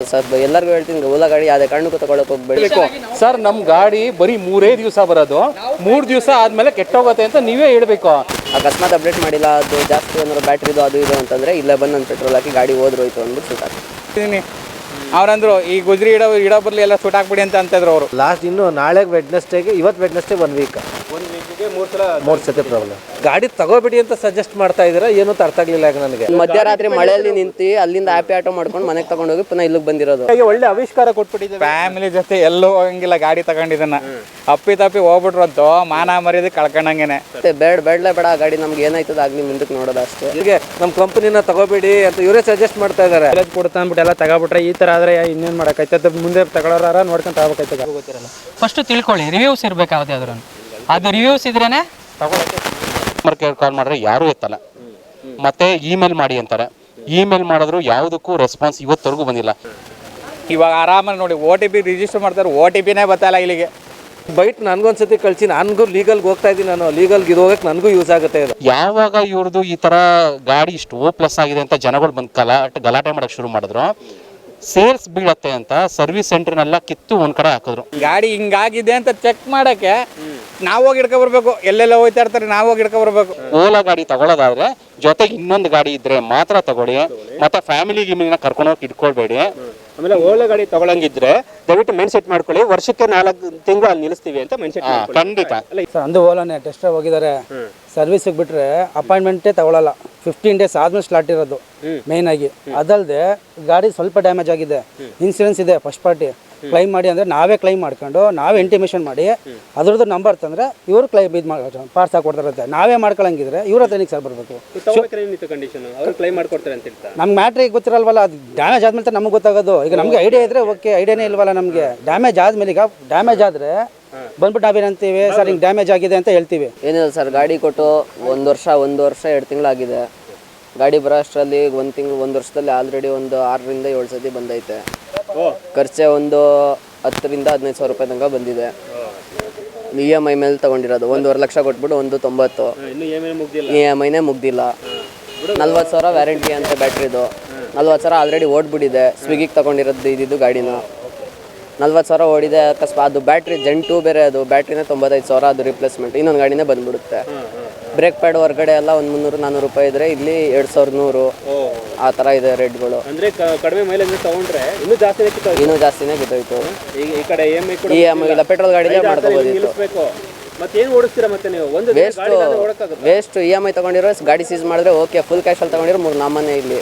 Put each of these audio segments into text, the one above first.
Sir ಎಲ್ಲರಿಗೂ ಹೇಳ್ತೀನಿ ಓಲಾ ಗಾಡಿ ಯಾವುದೇ ಕಾರಣಕ್ಕೂ ತಗೊಳಕ್ ಹೋಗ್ಬೇಡಿ. ಸರ್ ನಮ್ಮ ಗಾಡಿ ಬರೀ ಮೂರೇ ದಿವಸ ಬರೋದು. ಮೂರು ದಿವಸ ಆದಮೇಲೆ ಕೆಟ್ಟೋಗುತ್ತೆ ಅಂತ ನೀವೇ ಹೇಳ್ಬೇಕು. ಅಕಸ್ಮಾತ್ ಅಪ್ಡೇಟ್ ಮಾಡಿಲ್ಲ ಅದು ಜಾಸ್ತಿ ಏನಾದ್ರು ಬ್ಯಾಟ್ರಿದು ಅದು ಇದು ಅಂತಂದ್ರೆ ಇಲ್ಲೇ ಬಂದು ನನ್ನ ಪೆಟ್ರೋಲ್ ಹಾಕಿ ಗಾಡಿ ಹೋದ್ರೋಯ್ತು ಅಂದ್ಬಿಟ್ಟು ಸುತ್ತಾಕ ಇದ್ದೀನಿ ಅವ್ರಂದ್ರು ಈ ಗುಜ್ರಿ ಇಡೋ ಇಡೋ ಬರ್ಲಿ ಎಲ್ಲ ಸುಟ್ ಹಾಕ್ಬಿಡಿ ಅಂತ ಅಂತಿದ್ರು ಅವರು. ಲಾಸ್ಟ್ ಇನ್ನು ನಾಳೆ ವೆಡ್ನೆಸ್ಡೇಗೆ ಇವತ್ತು ವೆಡ್ನೆಸ್ಡೇ ಒನ್ ವೀಕ್ ಮೂರು ಸತಿ ಪ್ರಾಬ್ಲಮ್ ಗಾಡಿ ತಗೋಬಿಡಿ ಅಂತ ಸಜೆಸ್ಟ್ ಮಾಡ್ತಾ ಇದ್ದೀರಾ? ಏನು ಅಂತ ಅರ್ಥ ಆಗ್ಲಿಲ್ಲ ಈಗ ನನಗೆ. ಮಧ್ಯರಾತ್ರಿ ಮಳೆಯಲ್ಲಿ ನಿಂತು ಅಲ್ಲಿಂದ ಆಪಿ ಆಟೋ ಮಾಡ್ಕೊಂಡು ಮನೆಗೆ ತಗೊಂಡೋಗಿ ಪುನಃ ಇಲ್ಲಿಗೆ ಬಂದಿರೋದು. ಹಾಗೆ ಒಳ್ಳೆ ಆವಿಷ್ಕಾರ ಕೊಟ್ಬಿಟ್ಟಿದ್ದೆ ಫ್ಯಾಮಿಲಿ ಜೊತೆ ಎಲ್ಲೂ ಹೋಗಂಗಿಲ್ಲ ಗಾಡಿ ತಗೊಂಡಿದ್ದನ್ನ. ಅಪ್ಪಿ ತಪ್ಪಿ ಹೋಗ್ಬಿಟ್ರು ಅಂತೂ ಮಾನ ಮರ್ಯಾದೆ ಕಳ್ಕೊಂಡಂಗೆನೆ. ಮತ್ತೆ ಬೇಡ ಬೇಡಲೇ ಬೇಡ ಆ ಗಾಡಿ ನಮ್ಗೆ ಏನಾಯ್ತದ ಆಗ್ಲಿ ಮುಂದಕ್ಕೆ ನೋಡೋದು ಅಷ್ಟೇ ಹೀಗೆ ನಮ್ಮ ಕಂಪನಿನ ತಗೋಬೇಡಿ ಅಂತ ಇವರೇ ಸಜೆಸ್ಟ್ ಮಾಡ್ತಾ ಇದ್ದಾರೆ. ಕೊಡ್ತಾ ಅಂದ್ಬಿಟ್ಟು ಎಲ್ಲ ತಗೋಬಿಟ್ರೆ ಈ ಥರ ಆದರೆ ಇನ್ನೇನು ಮಾಡೋಕ್ಕೈತೆ ಮುಂದೆ ತಗೊಳ್ಳೋರ ನೋಡ್ಕೊಂಡು ತಗೋಬೇಕೈತೆ ಗೊತ್ತಿರಲ್ಲ. ಫಸ್ಟ್ ತಿಳ್ಕೊಳ್ಳಿ ರಿವ್ಯೂಸ್ ಇರ್ಬೇಕು ಯಾವ್ದಾದ್ರು ಅದು ರಿವ್ಯೂಸ್ ಇದ್ರೇನೆ ತಗೊಳಕ್ಕೆ ಕಾಲ್ ಮಾಡಿದ್ರೆ ಯಾರೂ ಎತ್ತಲ್ಲ. ಮತ್ತೆ ಇಮೇಲ್ ಮಾಡಿ ಅಂತಾರೆ. ಇಮೇಲ್ ಮಾಡಿದ್ರು ಯಾವುದಕ್ಕೂ ರೆಸ್ಪಾನ್ಸ್ ಇವತ್ತರೆಗೂ ಬಂದಿಲ್ಲ. ಇವಾಗ ಆರಾಮಾಗಿ ನೋಡಿ ಓ ಟಿ ಪಿ ರಿಜಿಸ್ಟರ್ ಮಾಡ್ತಾರೆ ಓ ಟಿ ಪಿನೇ ಬತ್ತಲ್ಲ ಇಲ್ಲಿಗೆ. ಬೈಟ್ ನನಗೊಂದ್ಸತಿ ಕಳ್ಸಿ ನನಗೂ ಲೀಗಲ್ಗೆ ಹೋಗ್ತಾ ಇದ್ದೀನಿ ನಾನು. ಲೀಗಲ್ಗೆ ಇದು ಹೋಗಕ್ಕೆ ನನಗೂ ಯೂಸ್ ಆಗುತ್ತೆ ಇದು. ಯಾವಾಗ ಇವ್ರದ್ದು ಈ ಥರ ಗಾಡಿ ಇಷ್ಟು ಓ ಪ್ಲಸ್ ಆಗಿದೆ ಅಂತ ಜನಗಳು ಬಂದು ಗಲಾಟೆ ಗಲಾಟೆ ಮಾಡೋಕ್ಕೆ ಶುರು ಮಾಡಿದ್ರು ಸೇಲ್ಸ್ ಬೀಳತ್ತೆ ಅಂತ ಸರ್ವಿಸ್ ಸೆಂಟರ್ನೆಲ್ಲ ಕಿತ್ತು ಒಂದ್ ಕಡೆ ಹಾಕಿದ್ರು. ಗಾಡಿ ಹಿಂಗಾಗಿದೆ ಅಂತ ಚೆಕ್ ಮಾಡಕ್ಕೆ ನಾವ್ ಹೋಗಿ ಹಿಡ್ಕೊ ಬರ್ಬೇಕು. ಎಲ್ಲೆಲ್ಲ ಹೋಯ್ತಾ ಇರ್ತಾರೆ ನಾವ್ ಹೋಗಿ ಹಿಡ್ಕೊ ಬರ್ಬೇಕು. ಓಲಾ ಗಾಡಿ ತಗೊಳ್ಳೋದಾದ್ರೆ ಜೊತೆಗೆ ಇನ್ನೊಂದು ಗಾಡಿ ಇದ್ರೆ ಮಾತ್ರ ತಗೊಳ್ಳಿ. ಮತ್ತೆ ಫ್ಯಾಮಿಲಿ ಗಿಮಿನ ಕರ್ಕೊಂಡು ಹೋಗಿ ಇಟ್ಕೊಳ್ಬೇಡಿ. ಆಮೇಲೆ ಓಲಾ ಗಾಡಿ ತಗೊಳಂಗಿದ್ರೆ ದಯವಿಟ್ಟು ಮೈಂಡ್ ಸೆಟ್ ಮಾಡ್ಕೊಳ್ಳಿ. ವರ್ಷಕ್ಕೆ ನಾಲ್ಕು ತಿಂಗಳು ಅಲ್ಲಿ ನಿಲ್ಲಿಸ್ತೀವಿ ಅಂತ ಮೈಂಡ್ ಸೆಟ್ ಖಂಡಿತ. ಸರ್ ಅಂದು ಓಲಾನೆ ಟೆಸ್ಟ್ ಹೋಗಿದ್ದಾರೆ ಸರ್ವಿಸಿಗೆ ಬಿಟ್ರೆ ಅಪಾಯಿಂಟ್ಮೆಂಟೇ ತಗೊಳ್ಳಲ್ಲ ಫಿಫ್ಟೀನ್ ಡೇಸ್ ಆದ್ಮೇಲೆ ಸ್ಲಾಟ್ ಇರೋದು ಮೇನ್ ಆಗಿ. ಅದಲ್ಲದೆ ಗಾಡಿ ಸ್ವಲ್ಪ ಡ್ಯಾಮೇಜ್ ಆಗಿದೆ. ಇನ್ಸೂರೆನ್ಸ್ ಇದೆ ಫಸ್ಟ್ ಪಾರ್ಟಿ ಕ್ಲೈಮ್ ಮಾಡಿ ಅಂದರೆ ನಾವೇ ಕ್ಲೈಮ್ ಮಾಡ್ಕೊಂಡು ನಾವೇ ಇಂಟಿಮೇಷನ್ ಮಾಡಿ ಅದ್ರದ್ದು ನಂಬರ್ ತಂದರೆ ಇವರು ಕ್ಲೈಮ್ ಇದು ಮಾಡಿ ಪಾರ್ಸ್ ಹಾಕೊಡ್ತಾರಂತೆ. ನಾವೇ ಮಾಡ್ಕೊಳಂಗಿದ್ರೆ ಇವ್ರ ಹತ್ರ ಸರ್ ಬರಬೇಕು. ನಮ್ಗೆ ಮ್ಯಾಟ್ರಿಗೆ ಗೊತ್ತಿರಲ್ವಲ್ಲ ಅದು ಡ್ಯಾಮೇಜ್ ಆದ್ಮೇಲೆ ನಮ್ಗೆ ಗೊತ್ತಾಗೋದು. ಈಗ ನಮಗೆ ಐಡಿಯಾ ಇದ್ರೆ ಓಕೆ ಐಡಿಯಾನೇ ಇಲ್ವಲ್ಲ ನಮಗೆ. ಡ್ಯಾಮೇಜ್ ಆದ್ಮೇಲೆ ಈಗ ಡ್ಯಾಮೇಜ್ ಆದರೆ ಬಂದ್ಬಿಟ್ಟು ನಾವೇನಂತೀವಿ ಸರ್ ಹಿಂಗೆ ಡ್ಯಾಮೇಜ್ ಆಗಿದೆ ಅಂತ ಹೇಳ್ತೀವಿ. ಏನಿಲ್ಲ ಸರ್ ಗಾಡಿ ಕೊಟ್ಟು ಒಂದು ವರ್ಷ ಒಂದು ವರ್ಷ ಎರಡು ತಿಂಗಳಾಗಿದೆ ಗಾಡಿ ಬರೋ ಅಷ್ಟರಲ್ಲಿ ಒಂದು ತಿಂಗಳು ಒಂದು ವರ್ಷದಲ್ಲಿ ಆಲ್ರೆಡಿ ಒಂದು ಆರರಿಂದ ಏಳು ಸತಿ ಬಂದೈತೆ. ಖರ್ಚೆ ಒಂದು ಹತ್ತರಿಂದ ಹದಿನೈದು ಸಾವಿರ ರೂಪಾಯಿ ತನಕ ಬಂದಿದೆ. ಇ ಎಂ ಐ ಮೇಲೆ ತಗೊಂಡಿರೋದು. ಒಂದೂವರೆ ಲಕ್ಷ ಕೊಟ್ಬಿಟ್ಟು ಒಂದು ತೊಂಬತ್ತು. ಇ ಎಂ ಐನೇ ಮುಗ್ದಿಲ್ಲ. ನಲ್ವತ್ತು ಸಾವಿರ ವ್ಯಾರಂಟಿ ಅಂತ ಬ್ಯಾಟ್ರಿದು ನಲ್ವತ್ತು ಸಾವಿರ ಆಲ್ರೆಡಿ ಓಡ್ಬಿಟ್ಟಿದೆ. ಸ್ವಿಗ್ಗಿಗೆ ತಗೊಂಡಿರೋದು ಇದ್ದಿದ್ದು ಗಾಡಿನ. ನಲ್ವತ್ತು ಸಾವಿರ ಓಡಿದೆ ಅಕಸ್ಮಾತ್ ಅದು ಬ್ಯಾಟ್ರಿ ಜೆಂಟು ಬೇರೆ ಅದು. ಬ್ಯಾಟ್ರಿನೇ ತೊಂಬತ್ತೈದು ಸಾವಿರ ಅದು ರಿಪ್ಲೇಸ್ಮೆಂಟ್ ಇನ್ನೊಂದು ಗಾಡಿನೇ ಬಂದ್ಬಿಡುತ್ತೆ. ಬ್ರೇಕ್ ಪ್ಯಾಡ್ ಹೊರಗಡೆ ಎಲ್ಲ ಒಂದು ಮುನ್ನೂರು ನಾನ್ನೂರು ರೂಪಾಯಿ ಇದ್ರೆ ಇಲ್ಲಿ ಎರಡು ಸಾವಿರದ ನೂರು. ಆ ಥರ ಇದೆ ರೇಟ್ಗಳು. ಅಂದ್ರೆ ಕ- ಕಡಿಮೆ ಮೈಲೇಜ್ ತಗೊಂಡ್ರೆ ಇನ್ನೂ ಜಾಸ್ತಿ ಬೇಕು ಇನ್ನೂ ಜಾಸ್ತಿನೇ ಬಿದ್ದೋಯ್ತು ಈಗ ಈ ಕಡೆ ಎಂ ಐ ಕೂಡ ಈ ಎಂ ಇಲ್ಲ ಪೆಟ್ರೋಲ್ ಗಾಡಿ ಮಾಡ್ಕೋಬೋದಿತ್ತು. ನಿಲ್ಲಿಸ್ಬೇಕು. ಮತ್ತೆ ಏನು ಓಡಿಸ್ತೀರಾ ಮತ್ತೆ ನೀವು? ಒಂದು ವೇಸ್ಟ್ ಓಡಕ್ಕಾಗುತ್ತೆ ವೇಸ್ಟ್ ಇ ಎಂ ಐ ತಗೊಂಡಿರೋ ಗಾಡಿ ಸೀಸ್ ಮಾಡಿದ್ರೆ ಓಕೆ ಫುಲ್ ಕ್ಯಾಶಲ್ಲಿ ತಗೊಂಡಿರೋ ಮೂರು ನಮ್ಮನೆ ಇಲ್ಲಿ.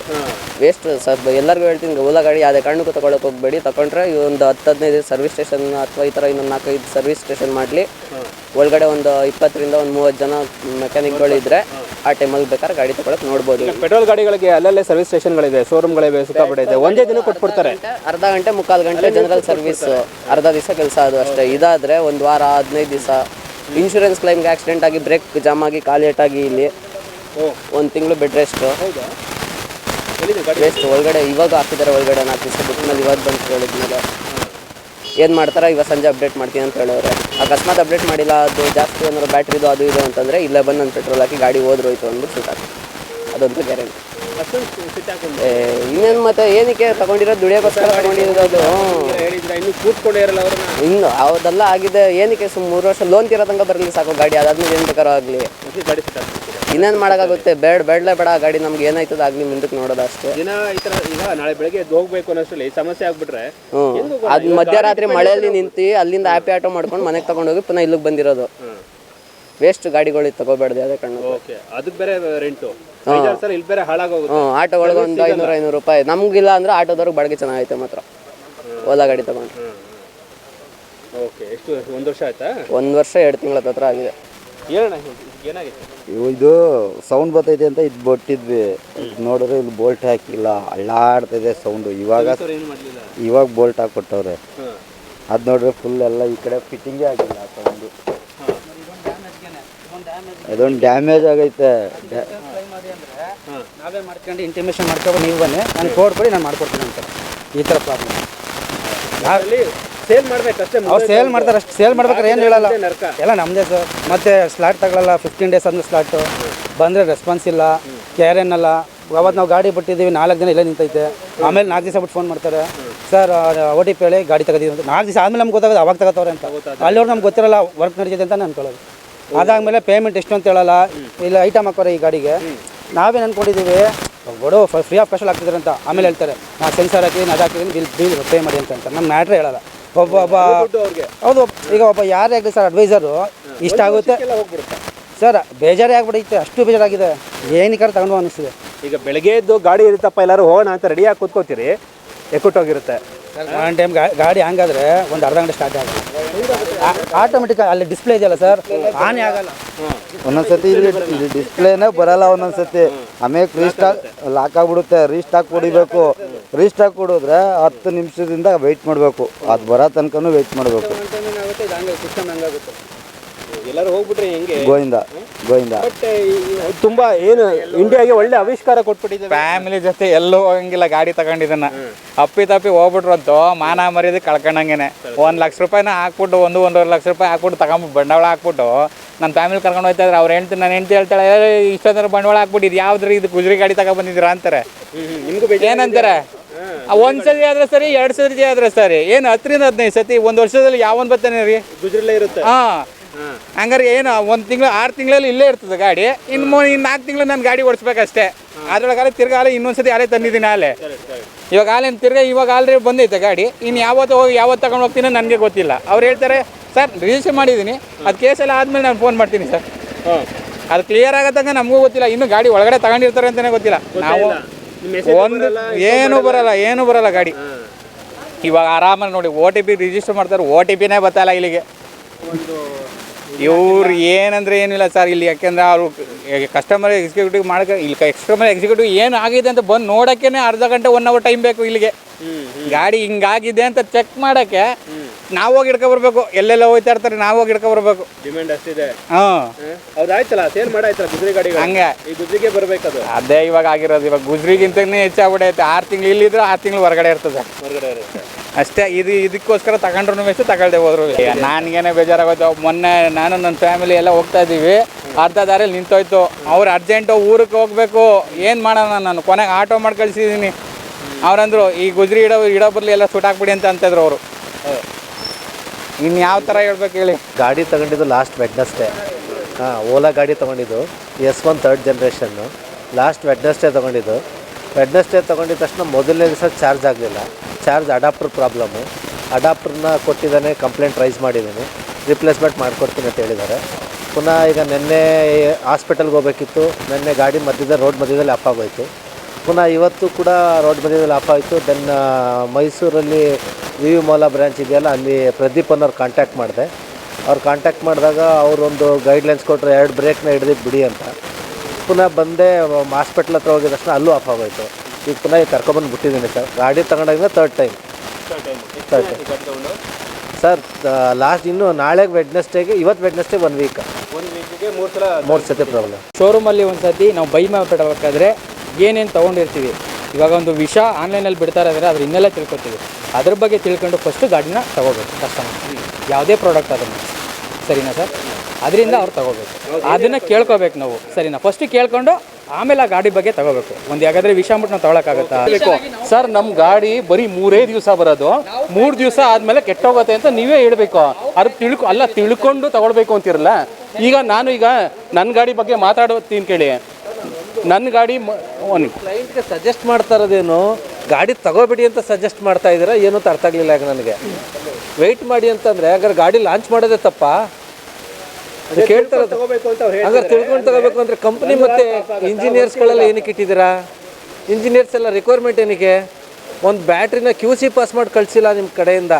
ವೇಸ್ಟ್ ಸರ್ ಎಲ್ಲರಿಗೂ ಹೇಳ್ತೀನಿ ಓಲಾ ಗಾಡಿ ಯಾವುದೇ ಕಾರಣಕ್ಕೂ ತಗೊಳಕ್ ಹೋಗ್ಬೇಡಿ. ತಗೊಂಡ್ರೆ ಒಂದು ಹತ್ತು ಹದಿನೈದು ಸರ್ವಿಸ್ ಸ್ಟೇಷನ್ ಅಥವಾ ಈ ಥರ ಇನ್ನೊಂದು ನಾಲ್ಕೈದು ಸರ್ವಿಸ್ ಸ್ಟೇಷನ್ ಮಾಡಲಿ. ಒಳಗಡೆ ಒಂದು ಇಪ್ಪತ್ತರಿಂದ ಒಂದು ಮೂವತ್ತು ಜನ ಮೆಕ್ಯಾನಿಕ್ಗಳು ಇದ್ರೆ ಆ ಟೈಮಲ್ಲಿ ಬೇಕಾದ್ರೆ ಗಾಡಿ ತಗೊಳಕ್ ನೋಡ್ಬೋದು. ಪೆಟ್ರೋಲ್ ಗಾಡಿಗಳಿಗೆ ಅಲ್ಲಲ್ಲೇ ಸರ್ವಿಸ್ ಸ್ಟೇಷನ್ಗಳಿದೆ ಶೋರೂಮ್ಗಳಿವೆ ಸಿಕ್ಕಾಪಟ್ಟೆ ಒಂದೇ ದಿನ ಕೊಟ್ಬಿಡ್ತಾರೆ. ಅರ್ಧ ಗಂಟೆ ಮುಕ್ಕಾಲು ಗಂಟೆ ಜನರಲ್ ಸರ್ವಿಸ್ ಅರ್ಧ ದಿವಸ ಕೆಲಸ ಅದು ಅಷ್ಟೇ. ಇದಾದ್ರೆ ಒಂದು ವಾರ ಹದಿನೈದು ದಿವಸ ಇನ್ಶೂರೆನ್ಸ್ ಕ್ಲೈಮ್ಗೆ ಆಕ್ಸಿಡೆಂಟ್ ಆಗಿ ಬ್ರೇಕ್ ಜಾಮ್ ಆಗಿ ಕಾಲು ಏಟಾಗಿ ಇಲ್ಲಿ ಒಂದು ತಿಂಗಳು ಬೆಡ್ ರೆಸ್ಟ್ ರೆಸ್ಟ್ ಒಳಗಡೆ ಇವಾಗ ಹಾಕಿದ್ದಾರೆ ಒಳಗಡೆ ನಾಲ್ಕು ದಿವಸ ಬಿಟ್ಟಿನಲ್ಲಿ ಮೇಲೆ ಇವಾಗ ಬಂತು ಹೇಳಿದ್ಮೇಲೆ ಏನು ಮಾಡ್ತಾರೆ? ಇವಾಗ ಸಂಜೆ ಅಪ್ಡೇಟ್ ಮಾಡ್ತೀನಿ ಅಂತ ಹೇಳೋರು ಅಕಸ್ಮಾತ್ ಅಪ್ಡೇಟ್ ಮಾಡಿಲ್ಲ ಅದು ಜಾಸ್ತಿ ಏನಾದ್ರು ಬ್ಯಾಟ್ರಿದು ಅದು ಇದು ಅಂತಂದರೆ ಇಲ್ಲೇ ಬಂದು ನಾನು ಪೆಟ್ರೋಲ್ ಹಾಕಿ ಗಾಡಿ ಹೋದ್ರೋಯ್ತು ಅಂದ್ಬಿಟ್ಟು ಸುಟ್ಟಾಕ ಅದಂತೂ ಗ್ಯಾರಂಟಿ ಇನ್ನೇನು ಮತ್ತೆ ಏನಕ್ಕೆ ತಗೊಂಡಿರೋ ದುಡಿಯೋಕ್ಕೋಸ್ಕರ ತಗೊಂಡಿರೋದು? ಇನ್ನು ಅದೆಲ್ಲ ಆಗಿದೆ ಏನಕ್ಕೆ ಸುಮ್ ಮೂರು ವರ್ಷ ಲೋನ್ ತೀರೋ ತನಕ ಬರಲಿ ಸಾಕು ಗಾಡಿ ಅದಾದ್ಮೇಲೆ ಏನು ಬೇಕಾರ ಆಗಲಿ. ಇನ್ನೇನು ಮಾಡೋಕ್ಕಾಗುತ್ತೆ? ಬೇಡ ಬೇಡಲೇ ಬೇಡ ಗಾಡಿ ನಮ್ಗೆ ಏನಾಯ್ತದ ಆಗಲಿ ಮುಂದಕ್ಕೆ ನೋಡೋದು ಅಷ್ಟೇ. ದಿನ ಈ ಈಗ ನಾಳೆ ಬೆಳಗ್ಗೆ ಎದ್ದು ಹೋಗ್ಬೇಕು ಅನ್ನೋಷ್ಟರಲ್ಲಿ ಸಮಸ್ಯೆ ಆಗ್ಬಿಟ್ರೆ ಅದು ಮಧ್ಯರಾತ್ರಿ ಮಳೆಯಲ್ಲಿ ನಿಂತು ಅಲ್ಲಿಂದ ಆಪಿ ಆಟೋ ಮಾಡ್ಕೊಂಡು ಮನೆಗೆ ತಗೊಂಡೋಗಿ ಪುನಃ ಇಲ್ಲಿಗೆ ಬಂದಿರೋದು. ವೇಸ್ಟ್ ಗಾಡಿಗಳು ತಗೋಬೇಡದು ಅದೇ ಕಣ್ಣು ಓಕೆ ಅದಕ್ಕೆ ಬೇರೆ ರೆಂಟು ಐದಾರು ಸಲ ಇಲ್ಲಿ ಬೇರೆ ಹಾಳಾಗೋಗುತ್ತೆ. ಹ್ಞೂ ಆಟೋಗಳಿಗೆ ಒಂದು ಐನೂರು ಐನೂರು ರೂಪಾಯಿ. ನಮಗಿಲ್ಲ ಅಂದ್ರೆ ಆಟೋದವ್ರಿಗೆ ಬಾಡಿಗೆ ಚೆನ್ನಾಗೈತೆ ಮಾತ್ರ. ಓಲಾ ಗಾಡಿ ತಗೊಂಡು. ಓಕೆ ಎಷ್ಟು ಒಂದು ವರ್ಷ ಆಯ್ತಾ? ಒಂದು ವರ್ಷ ಎರಡು ತಿಂಗಳ ಹತ್ರ ಆಗಿದೆ. ಏನಾಗಿತ್ತು ಇದು ಸೌಂಡ್ ಬರ್ತೈತೆ ಅಂತ ಇದು ಬಟ್ಟಿದ್ವಿ. ಇದ್ ನೋಡಿದ್ರೆ ಇಲ್ಲಿ ಬೋಲ್ಟ್ ಹಾಕಿಲ್ಲ ಅಳ್ಳಾಡ್ತಿದೆ ಸೌಂಡು ಇವಾಗ ಏನು ಮಾಡಲಿಲ್ಲ? ಇವಾಗ ಬೋಲ್ಟ್ ಹಾಕೊಟ್ಟವ್ರೆ ಅದು ನೋಡಿದ್ರೆ ಫುಲ್ ಎಲ್ಲ ಈ ಕಡೆ ಫಿಟ್ಟಿಂಗೇ ಆಗಿಲ್ಲ ಸೌಂಡು ಇದೊಂದು ಡ್ಯಾಮೇಜ್ ಆಗೈತೆ. ಡ್ಯಾ- ನಾವೇ ಮಾಡ್ಕೊಂಡು ಇಂಟಿಮೇಷನ್ ಮಾಡ್ಕೊಂಡು ನೀವು ಬನ್ನಿ. ನಾನು ಕೊಡ್ಬಿಡಿ ನಾನು ಮಾಡ್ಕೊಡ್ತೀನಿ ಅಂತ. ಈ ಥರ ಪ್ರಾಬ್ಲಮ್ ಅಲ್ಲಿ ಸೇಲ್ ಮಾಡ್ಬೇಕಷ್ಟೇ ಅವ್ರು ಸೇಲ್ ಮಾಡ್ತಾರೆ ಅಷ್ಟು. ಸೇಲ್ ಮಾಡ್ಬೇಕಾದ್ರೆ ಏನು ಹೇಳಲ್ಲ. ಎಲ್ಲ ನಮ್ಮದೇ ಸರ್ ಮತ್ತೆ ಸ್ಲಾಟ್ ತಗೊಳ್ಳಲ್ಲ ಫಿಫ್ಟೀನ್ ಡೇಸ್ ಅಂದ್ರೆ ಸ್ಲಾಟು ಬಂದರೆ ರೆಸ್ಪಾನ್ಸ್ ಇಲ್ಲ. ಕೇರ್ ಏನಲ್ಲ ಅವತ್ತು ನಾವು ಗಾಡಿ ಬಿಟ್ಟಿದ್ದೀವಿ ನಾಲ್ಕು ದಿನ ಇಲ್ಲೇ ನಿಂತೈತೆ. ಆಮೇಲೆ ನಾಲ್ಕು ದಿವಸ ಬಿಟ್ಟು ಫೋನ್ ಮಾಡ್ತಾರೆ. ಸರ್ ಓ ಟಿ ಪಿ ಹೇಳಿ ಗಾಡಿ ತೆಗೆದಿದ್ದು ಅಂತ. ನಾಲ್ಕು ದಿವಸ ಆದಮೇಲೆ ನಮ್ಗೆ ಗೊತ್ತಾಗೋದು ಅವಾಗ ತಗೋತವ್ರೆ ಅಂತ. ಅಲ್ಲಿವ್ರು ನಮ್ಗೆ ಗೊತ್ತಿರಲ್ಲ ವರ್ಕ್ ನಡೀತಿದೆ ಅಂತ ನಾನು ಅನ್ಕೊಳ್ಳೋದು ಅದಾದಮೇಲೆ ಪೇಮೆಂಟ್ ಎಷ್ಟು ಅಂತ ಹೇಳಲ್ಲ. ಇಲ್ಲ ಐಟಮ್ ಹಾಕೋರೆ ಈ ಗಾಡಿಗೆ. ನಾವೇನು ಅಂದ್ಕೊಂಡಿದ್ದೀವಿ ಬಡೋ ಫ್ರೀ ಆಫ್ ಕಾಸ್ಟಲ್ಲಿ ಹಾಕ್ತಿದ್ದಾರೆ ಅಂತ ಆಮೇಲೆ ಹೇಳ್ತಾರೆ ನಾ ಸೆನ್ಸರ್ ಹಾಕಿದ್ದೀನಿ ಅದು ಹಾಕಿದ್ದೀನಿ ಬಿಲ್ ಬಿಲ್ ಪೇ ಮಾಡಿ ಅಂತ ಅಂತ. ನಮ್ಮ ಮ್ಯಾಟ್ರ್ ಹೇಳಲ್ಲ. ಒಬ್ಬ ಒಬ್ಬ ಹೌದು ಈಗ ಒಬ್ಬ ಯಾರೇ ಆಗಲಿ ಸರ್ ಅಡ್ವೈಸರು ಇಷ್ಟ ಆಗುತ್ತೆ. ಸರ್ ಬೇಜಾರೇ ಆಗ್ಬಿಡೈತೆ ಅಷ್ಟು ಬೇಜಾರಾಗಿದೆ. ಏನಕ್ಕಾರ ತಗೊಂಡು ಅನಿಸ್ತಿದೆ ಈಗ ಬೆಳಗ್ಗೆ ಎದ್ದು ಗಾಡಿ ಇರುತ್ತಪ್ಪ ಎಲ್ಲರೂ ಹೋಗೋಣ ಅಂತ ರೆಡಿಯಾಗಿ ಕೂತ್ಕೋತೀರಿ. ಎಕ್ಕುಟ್ಟೋಗಿರುತ್ತೆ ಒನ್ ಟೈಮ್ ಗಾಡಿ ಹಂಗಾದ್ರೆ ಒಂದು ಅರ್ಧ ಗಂಟೆ ಸ್ಟಾರ್ಟ್ ಆಗಲ್ಲ ಆಟೋಮೆಟಿಕ್ ಅಲ್ಲಿ ಡಿಸ್ಪ್ಲೇ ಇದೆಯಲ್ಲ ಸರ್ ಆನ್ ಆಗಲ್ಲ. ಒಂದೊಂದ್ಸತಿ ಇಲ್ಲಿ ಡಿಸ್ಪ್ಲೇನೇ ಬರಲ್ಲ ಒಂದೊಂದ್ಸತಿ. ಆಮೇಲೆ ರೀಸ್ಟಾಕ್ ಲಾಕ್ ಆಗ್ಬಿಡುತ್ತೆ ರೀಸ್ಟಾಕ್ ಹೊಡಿಬೇಕು ರೀಸ್ಟಾಕ್ ಕೊಡಿದ್ರೆ ಹತ್ತು ನಿಮಿಷದಿಂದ ವೆಯ್ಟ್ ಮಾಡಬೇಕು. ಅದು ಬರೋ ತನಕನೂ ವೆಯ್ಟ್ ಮಾಡಬೇಕು. ಎಲ್ಲರೂ ಹೋಗ್ಬಿಟ್ರೆ ಹೆಂಗೆ? ಗೋವಿಂದ ಗೋವಿಂದ. ಬಟ್ ತುಂಬಾ ಏನು ಇಂಡಿಯಾಗೆ ಒಳ್ಳೆ ಆವಿಷ್ಕಾರ ಕೊಟ್ಬಿಟ್ಟಿದೆ. ಫ್ಯಾಮಿಲಿ ಜೊತೆ ಎಲ್ಲೂ ಹೋಗಂಗಿಲ್ಲ ಗಾಡಿ ತಗೊಂಡಿದ್ದನ್ನ. ಅಪ್ಪಿ ತಪ್ಪಿ ಹೋಗ್ಬಿಟ್ರು ಅಂತೂ ಮಾನ ಮರ್ಯಾದೆ ಕಳ್ಕೊಂಡಂಗೆನೆ. ಒಂದ್ ಲಕ್ಷ ರೂಪಾಯಿನ ಹಾಕ್ಬಿಟ್ಟು ಒಂದು ಒಂದೂವರೆ ಲಕ್ಷ ರೂಪಾಯಿ ಹಾಕ್ಬಿಟ್ಟು ತಗೊಂಬ ಬಂಡವಾಳ ಹಾಕ್ಬಿಟ್ಟು ನನ್ನ ಫ್ಯಾಮಿಲಿ ಕರ್ಕೊಂಡು ಹೋಯ್ತಾ ಇದ್ರೆ ಅವ್ರು ಹೇಳ್ತೀನಿ ನಾನು ಹೆಂಡ್ತಿ ಹೇಳ್ತಾಳೆ "ಏ, ಇಷ್ಟೊಂದ್ರೆ ಬಂಡವಾಳ ಹಾಕ್ಬಿಟ್ಟು ಇದು ಯಾವ್ದ್ರ? ಇದು ಗುಜರಿ ಗಾಡಿ ತಗೊಂಡ್ ಬಂದಿದ್ದೀರಾ? ಅಂತಾರೆ. ನಿಮ್ಗೂ ಏನಂತಾರೆ? ಆ, ಒಂದ್ ಸತಿ ಆದ್ರೆ ಸರಿ ಎರಡ್ ಸತಿ ಆದ್ರೆ ಸರಿ. ಏನು ಹತ್ತರಿಂದ ಹದಿನೈದು ಸತಿ ಒಂದ್ ವರ್ಷದಲ್ಲಿ ಯಾವನ್ ಬರ್ತಾನೆ ರೀ? ಗುಜರಲ್ಲೇ ಇರುತ್ತೆ. ಹಾ. ಹಂಗಾರೆ ಏನು ಒಂದು ತಿಂಗಳು ಆರು ತಿಂಗಳಲ್ಲಿ ಇಲ್ಲೇ ಇರ್ತದೆ ಗಾಡಿ. ಇನ್ನು ಮೂ ಇನ್ನು ನಾಲ್ಕು ತಿಂಗಳು ನಾನು ಗಾಡಿ ಓಡಿಸ್ಬೇಕಷ್ಟೇ. ಅದ್ರೊಳಗಾಲ ತಿರ್ಗಾ ಆಲೆ ಇನ್ನೊಂದ್ಸತಿ ಆಲೆ ತಂದಿದ್ದೀನಿ ಆಲೆ. ಇವಾಗ ಆಲೆ ತಿರ್ಗಾ ಇವಾಗ ಆಲ್ರೆಡಿ ಬಂದೈತೆ ಗಾಡಿ. ಇನ್ನು ಯಾವತ್ತು ಹೋಗಿ ಯಾವತ್ತು ತಗೊಂಡು ಹೋಗ್ತೀನಿ ನನಗೆ ಗೊತ್ತಿಲ್ಲ. ಅವ್ರು ಹೇಳ್ತಾರೆ ಸರ್ ರಿಜಿಸ್ಟರ್ ಮಾಡಿದ್ದೀನಿ. ಅದು ಕೇಸೆಲ್ಲ ಆದಮೇಲೆ ನಾನು ಫೋನ್ ಮಾಡ್ತೀನಿ ಸರ್. ಅದು ಕ್ಲಿಯರ್ ಆಗತ್ತಂಗ ನಮಗೂ ಗೊತ್ತಿಲ್ಲ. ಇನ್ನು ಗಾಡಿ ಒಳಗಡೆ ತಗೊಂಡಿರ್ತಾರೆ ಅಂತಲೇ ಗೊತ್ತಿಲ್ಲ. ನಾವು ಒಂದು ಏನು ಬರಲ್ಲ ಏನು ಬರಲ್ಲ ಗಾಡಿ. ಇವಾಗ ಆರಾಮಾಗಿ ನೋಡಿ ಓ ಟಿ ಪಿ ರಿಜಿಸ್ಟರ್ ಮಾಡ್ತಾರೆ ಓ ಟಿ ಪಿನೇ ಬತ್ತಲ್ಲ ಇಲ್ಲಿಗೆ. ಇವ್ರು ಏನಂದ್ರೆ ಏನಿಲ್ಲ ಸರ್ ಇಲ್ಲಿ ಯಾಕೆಂದ್ರೆ ಅವರು ಕಸ್ಟಮರ್ ಎಕ್ಸಿಕ್ಯೂಟಿವ್ ಮಾಡಕ್ಕೆ ಇಲ್ಲಿ ಕಸ್ಟಮರ್ ಎಕ್ಸಿಕ್ಯೂಟಿವ್ ಏನು ಆಗಿದೆ ಅಂತ ಬಂದು ನೋಡೋಕ್ಕೇ ಅರ್ಧ ಗಂಟೆ ಒನ್ ಅವರ್ ಟೈಮ್ ಬೇಕು ಇಲ್ಲಿಗೆ. ಗಾಡಿ ಹಿಂಗಾಗಿದೆ ಅಂತ ಚೆಕ್ ಮಾಡೋಕ್ಕೆ ನಾವು ಹೋಗಿ ಹಿಡ್ಕೊ ಬರ್ಬೇಕು. ಎಲ್ಲೆಲ್ಲ ಹೋಗ್ತಾ ಇರ್ತಾರೆ ನಾವು ಹೋಗಿ ಹಿಡ್ಕೊ ಬರ್ಬೇಕು. ಡಿಮ್ಯಾಂಡ್ ಅಷ್ಟಿದೆ. ಹಾಂ. ಹೌದಾಯ್ತಲ್ಲ ಸೇಲ್ ಮಾಡಾಯ್ತಲ್ಲ ಗುಜರಿ ಹಂಗೆ. ಈ ಗುಜರಿಗೆ ಅದು ಅದೇ ಇವಾಗ ಆಗಿರೋದು ಇವಾಗ ಗುಜ್ರಿಗಿಂತ ಹೆಚ್ಚಾಗ್ಬಿಡೈತೆ. ಆರು ತಿಂಗಳು ಇಲ್ಲಿದ್ರೆ ಆರು ತಿಂಗಳು ಹೊರಗಡೆ ಇರ್ತದೆ. ಹೊರಗಡೆ ಇರುತ್ತೆ. ಅಷ್ಟೇ, ಇದು ಇದಕ್ಕೋಸ್ಕರ ತಗೊಂಡ್ರು ಎಷ್ಟು ತಗೊಳ್ದೆ ಹೋದ್ರು ನನಗೇನೆ ಬೇಜಾರಾಗೋಯ್ತು ಮೊನ್ನೆ ನಾನು, ನನ್ನ ಫ್ಯಾಮಿಲಿ ಎಲ್ಲ ಹೋಗ್ತಾ ಇದ್ದೀವಿ. ಅರ್ಧ ದಾರಿಯಲ್ಲಿ ನಿಂತೋಯ್ತು. ಅವ್ರು ಅರ್ಜೆಂಟು ಊರಿಗೆ ಹೋಗ್ಬೇಕು. ಏನು ಮಾಡೋಣ ನಾನು? ಕೊನೆಗೆ ಆಟೋ ಮಾಡಿ ಕಳಿಸಿದ್ದೀನಿ ಅವ್ರಂದ್ರು, ಈ ಗುಜ್ರಿ ಇಡೋ ಇಡೋ ಬರಲಿ ಎಲ್ಲ ಸುಟ್ಟಾಕ್ಬಿಡಿ ಅಂತ ಅಂತಿದ್ರು ಅವರು. ಇನ್ನು ಯಾವ ಥರ ಹೇಳ್ಬೇಕು ಹೇಳಿ? ಗಾಡಿ ತಗೊಂಡಿದ್ದು ಲಾಸ್ಟ್ ವೆಡ್ನಸ್ಡೇ ಹಾಂ ಓಲಾ ಗಾಡಿ ತೊಗೊಂಡಿದ್ದು. ಎಸ್ ಒನ್ ಥರ್ಡ್ ಜನ್ರೇಷನ್ನು ಲಾಸ್ಟ್ ವೆಡ್ನಸ್ಡೇ ತೊಗೊಂಡಿದ್ದು. ವೆಡ್ನಸ್ಡೇ ತೊಗೊಂಡಿದ ತಕ್ಷಣ ಮೊದಲನೇ ದಿವಸ ಚಾರ್ಜ್ ಆಗಲಿಲ್ಲ. ಚಾರ್ಜ್ ಅಡಾಪ್ಟರ್ ಪ್ರಾಬ್ಲಮ್ಮು ಅಡಾಪ್ಟರ್ನ ಕೊಟ್ಟಿದ್ದಾನೆ ಕಂಪ್ಲೇಂಟ್ ರೈಸ್ ಮಾಡಿದ್ದೀನಿ. ರಿಪ್ಲೇಸ್ಮೆಂಟ್ ಮಾಡಿಕೊಡ್ತೀನಿ ಅಂತ ಹೇಳಿದ್ದಾರೆ. ಪುನಃ ಈಗ ನಿನ್ನೆ ಹಾಸ್ಪಿಟಲ್ಗೆ ಹೋಗ್ಬೇಕಿತ್ತು. ನಿನ್ನೆ ಗಾಡಿ ಮಧ್ಯದ ರೋಡ್ ಮಧ್ಯದಲ್ಲಿ ಆಫ್ ಆಗೋಯಿತು. ಪುನಃ ಇವತ್ತು ಕೂಡ ರೋಡ್ ಮಧ್ಯದಲ್ಲಿ ಆಫ್ ಆಯಿತು. ದೆನ್ ಮೈಸೂರಲ್ಲಿ ವಿ ವಿ ಮೋಲಾ ಬ್ರ್ಯಾಂಚ್ ಇದೆಯಲ್ಲ, ಅಲ್ಲಿ ಪ್ರದೀಪ್ ಅನ್ನೋರು ಕಾಂಟ್ಯಾಕ್ಟ್ ಮಾಡಿದೆ. ಅವ್ರು ಕಾಂಟ್ಯಾಕ್ಟ್ ಮಾಡಿದಾಗ ಅವರೊಂದು ಗೈಡ್ಲೈನ್ಸ್ ಕೊಟ್ಟರು ಎರಡು ಬ್ರೇಕ್ನ ಹಿಡ್ದಿದ್ದು ಬಿಡಿ ಅಂತ. ಪುನಃ ಬಂದೆ ಹಾಸ್ಪಿಟ್ಲ್ ಹತ್ರ ಹೋಗಿದ ತಕ್ಷಣ ಅಲ್ಲೂ ಆಫ್ ಆಗೋಯ್ತು. ಈಗ ಪುನಃ ಈಗ ಕರ್ಕೊಂಡ್ಬಂದು ಬಿಟ್ಟಿದ್ದೀನಿ ಸರ್. ಗಾಡಿ ತಗೊಂಡಾಗಿಂದ third time third time sir last ಇನ್ನು ನಾಳೆ ವೆಡ್ನೆಸ್ಡೇಗೆ ಇವತ್ತು ವೆಡ್ನೆಸ್ಡೇ ಒನ್ ವೀಕ್ ಒಂದು ವೀಕಿಗೆ ಮೂರು ಸಲ ಮೂರು ಸತಿ ಪ್ರಾಬ್ಲಮ್ ಶೋರೂಮಲ್ಲಿ ಒಂದು ಸತಿ ನಾವು ಬೈ ಮಾಡಬೇಕಾದ್ರೆ ಏನೇನು ತೊಗೊಂಡಿರ್ತೀವಿ? ಇವಾಗ ಒಂದು ವಿಷ ಆನ್ಲೈನಲ್ಲಿ ಬಿಡ್ತಾರೆ ಅಂದರೆ ಅದ್ರ ಇನ್ನೆಲ್ಲ ತಿಳ್ಕೊತೀವಿ. ಅದ್ರ ಬಗ್ಗೆ ತಿಳ್ಕೊಂಡು ಫಸ್ಟು ಗಾಡಿನ ತಗೋಬೇಕು ಕಸ್ಟಮರ್ ಯಾವುದೇ ಪ್ರಾಡಕ್ಟ್ ಅದನ್ನು ಸರಿನಾ ಸರ್? ಅದರಿಂದ ಅವ್ರು ತಗೋಬೇಕು. ಅದನ್ನು ಕೇಳ್ಕೋಬೇಕು ನಾವು ಸರಿನಾ? ಫಸ್ಟ್ ಕೇಳ್ಕೊಂಡು ಆಮೇಲೆ ಆ ಗಾಡಿ ಬಗ್ಗೆ ತಗೋಬೇಕು. ಒಂದು ಯಾಕಂದ್ರೆ ವಿಷ ಅಂದ್ಬಿಟ್ಟು ನಾವು ತಗೊಳಕ್ಕಾಗತ್ತಾ? ಸರ್ ನಮ್ಮ ಗಾಡಿ ಬರೀ ಮೂರೇ ದಿವಸ ಬರೋದು. ಮೂರು ದಿವಸ ಆದಮೇಲೆ ಕೆಟ್ಟೋಗುತ್ತೆ ಅಂತ ನೀವೇ ಹೇಳ್ಬೇಕು. ಅದು ತಿಳ್ಕೊ ಅಲ್ಲ ತಿಳ್ಕೊಂಡು ತಗೊಳ್ಬೇಕು ಅಂತಿರಲ್ಲ? ಈಗ ನಾನು ಈಗ ನನ್ನ ಗಾಡಿ ಬಗ್ಗೆ ಮಾತಾಡೋತೀನಿ ಕೇಳಿ. ನನ್ನ ಗಾಡಿ ಕ್ಲೈಂಟ್ಗೆ ಸಜೆಸ್ಟ್ ಮಾಡ್ತಾ ಇರೋದೇನು ಗಾಡಿ ತಗೋಬೇಡಿ ಅಂತ ಸಜೆಸ್ಟ್ ಮಾಡ್ತಾ ಇದ್ದೀರಾ ಏನೂ ಅರ್ಥ ಆಗಲಿಲ್ಲ ಈಗ ನನಗೆ. ವೆಯ್ಟ್ ಮಾಡಿ ಅಂತಂದರೆ ಹಾಗಾದ್ರೆ ಗಾಡಿ ಲಾಂಚ್ ಮಾಡೋದೇ ತಪ್ಪಾ? ಅದು ಕೇಳ್ತಾ ತಗೋಬೇಕು ಅಂತ ಅವ್ರು ಹಾಗಾದ್ರೆ ತಿಳ್ಕೊಂಡು ತಗೋಬೇಕು ಅಂದರೆ ಕಂಪ್ನಿ ಮತ್ತು ಇಂಜಿನಿಯರ್ಸ್ಗಳೆಲ್ಲ ಏನಕ್ಕೆ ಇಟ್ಟಿದ್ದೀರಾ? ಇಂಜಿನಿಯರ್ಸ್ ಎಲ್ಲ ರಿಕ್ವೈರ್ಮೆಂಟ್ ಏನಕ್ಕೆ? ಒಂದು ಬ್ಯಾಟ್ರಿನ ಕ್ಯೂ ಸಿ ಪಾಸ್ ಮಾಡಿ ಕಳಿಸಿಲ್ಲ ನಿಮ್ಮ ಕಡೆಯಿಂದ.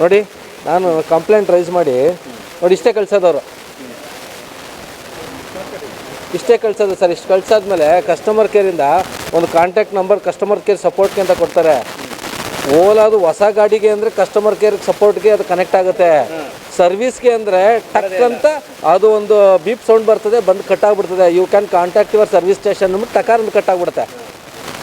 ನೋಡಿ ನಾನು ಕಂಪ್ಲೇಂಟ್ ರೈಸ್ ಮಾಡಿ ನೋಡಿ ಇಷ್ಟೇ ಕಳ್ಸೋದವರು. ಇಷ್ಟೇ ಕಳ್ಸೋದು ಸರ್ ಇಷ್ಟು ಕಳ್ಸಾದ್ಮೇಲೆ ಕಸ್ಟಮರ್ ಕೇರಿಂದ ಒಂದು ಕಾಂಟ್ಯಾಕ್ಟ್ ನಂಬರ್ ಕಸ್ಟಮರ್ ಕೇರ್ ಸಪೋರ್ಟ್ಗೆ ಅಂತ ಕೊಡ್ತಾರೆ. ಓಲಾದು ಹೊಸ ಗಾಡಿಗೆ ಅಂದರೆ ಕಸ್ಟಮರ್ ಕೇರ್ ಸಪೋರ್ಟ್ಗೆ ಅದು ಕನೆಕ್ಟ್ ಆಗುತ್ತೆ. ಸರ್ವಿಸ್ಗೆ ಅಂದರೆ ಟಕ್ ಅಂತ ಅದು ಒಂದು ಬೀಪ್ ಸೌಂಡ್ ಬರ್ತದೆ ಬಂದು ಕಟ್ ಆಗ್ಬಿಡ್ತದೆ. You can contact your service station ಅಂದ್ಬಿಟ್ಟು ಟಕಾರ ಕಟ್ ಆಗಿಬಿಡುತ್ತೆ.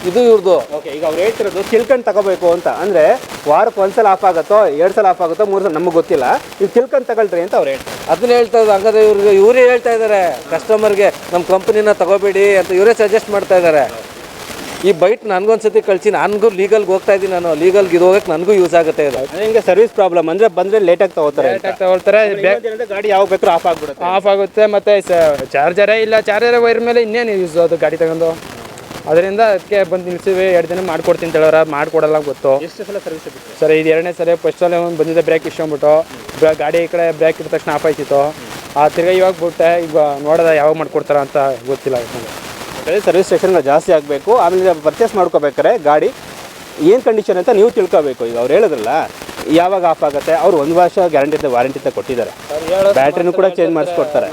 ಇದು ಇವ್ರದ್ದು ಓಕೆ ಈಗ ಅವ್ರು ಹೇಳ್ತಿರೋದು ತಿಳ್ಕೊಂಡು ತಗೋಬೇಕು ಅಂತ. ಅಂದರೆ ವಾರಕ್ಕೆ ಒಂದ್ಸಲ ಆಫ್ ಆಗುತ್ತೋ ಎರಡು ಸಲ ಆಫ್ ಆಗುತ್ತೋ ಮೂರು ಸಲ ನಮಗೆ ಗೊತ್ತಿಲ್ಲ. ಇದು ತಿಳ್ಕೊಂಡು ತಗೊಳ್ರಿ ಅಂತ ಅವ್ರು ಹೇಳ್ತಾರೆ. ಅದನ್ನ ಹೇಳ್ತಾ ಇದ್ದಾರೆ. ಹಂಗಾದ್ರೆ ಇವ್ರಿಗೆ ಇವರೇ ಹೇಳ್ತಾ ಇದ್ದಾರೆ. ಕಸ್ಟಮರ್ಗೆ ನಮ್ಮ ಕಂಪ್ನಿನ ತಗೋಬೇಡಿ ಅಂತ ಇವರೇ ಸಜೆಸ್ಟ್ ಮಾಡ್ತಾ ಇದ್ದಾರೆ. ಈ ಬೈಟ್ ನನಗೊಂದ್ಸತಿ ಕಳಿಸಿ ನನಗೂ ಲೀಗಲ್ಗೆ ಹೋಗ್ತಾ ಇದ್ದೀನಿ ನಾನು. ಲೀಗಲ್ಗೆ ಇದು ಹೋಗಕ್ಕೆ ನನಗೂ ಯೂಸ್ ಆಗುತ್ತೆ ಇದು. ಹಿಂಗೆ ಸರ್ವಿಸ್ ಪ್ರಾಬ್ಲಮ್ ಅಂದರೆ ಬಂದರೆ ಲೇಟಾಗಿ ತಗೋತಾರೆ ತೊಗೊಳ್ತಾರೆ. ಗಾಡಿ ಯಾವಾಗ ಬೇಕಾದ್ರೂ ಆಫ್ ಆಗಿಬಿಡುತ್ತೆ. ಆಫ್ ಆಗುತ್ತೆ ಮತ್ತು ಚಾರ್ಜರೇ ಇಲ್ಲ ಚಾರ್ಜರ್ ವೈರ್ ಮೇಲೆ ಇನ್ನೇನು ಯೂಸ್ ಅದು ಗಾಡಿ ತಗೊಂಡು? ಅದರಿಂದ ಅದಕ್ಕೆ ಬಂದು ನಿಲ್ಸಿವಿ ಎರಡು ದಿನ ಮಾಡ್ಕೊಡ್ತೀನಿ ಅಂತ ಹೇಳೋರ ಮಾಡ್ಕೊಡಲ್ಲ ಗೊತ್ತು. ಎಷ್ಟು ಸಲ ಸರ್ವಿಸ್ ಸರ್ ಇದು ಎರಡನೇ ಸರಿ ಫಸ್ಟ್ ಸಲ ಒಂದು ಬಂದಿದ್ದೆ ಬ್ರೇಕ್ ಇಷ್ಟೊಂಬಿಟ್ಟು ಬ್ರ- ಗಾಡಿ ಈ ಕಡೆ ಬ್ರೇಕ್ ಇದ್ದ ತಕ್ಷಣ ಆಫ್ ಆಯ್ತಿತ್ತು. ಆ ತಿರ್ಗಾ ಇವಾಗ ಬಿಟ್ಟೆ ಈಗ ನೋಡೋದ ಯಾವಾಗ ಮಾಡ್ಕೊಡ್ತಾರ ಅಂತ ಗೊತ್ತಿಲ್ಲ. ಅದೇ ಸರ್ವಿಸ್ ಸ್ಟೇಷನ್ಗಳು ಜಾಸ್ತಿ ಆಗಬೇಕು. ಆಮೇಲೆ ಪರ್ಚೇಸ್ ಮಾಡ್ಕೋಬೇಕಾದ್ರೆ ಗಾಡಿ ಏನು ಕಂಡೀಷನ್ ಅಂತ ನೀವು ತಿಳ್ಕೋಬೇಕು. ಈಗ ಅವ್ರು ಹೇಳಿದ್ರಲ್ಲ ಯಾವಾಗ ಆಫ್ ಆಗುತ್ತೆ ಅವ್ರು ಒಂದು ವರ್ಷ ಗ್ಯಾರಂಟಿ ಅಂತ ವಾರಂಟಿ ಅಂತ ಕೊಟ್ಟಿದ್ದಾರೆ. ಬ್ಯಾಟ್ರಿನೂ ಕೂಡ ಚೇಂಜ್ ಮಾಡಿಸ್ಕೊಡ್ತಾರೆ.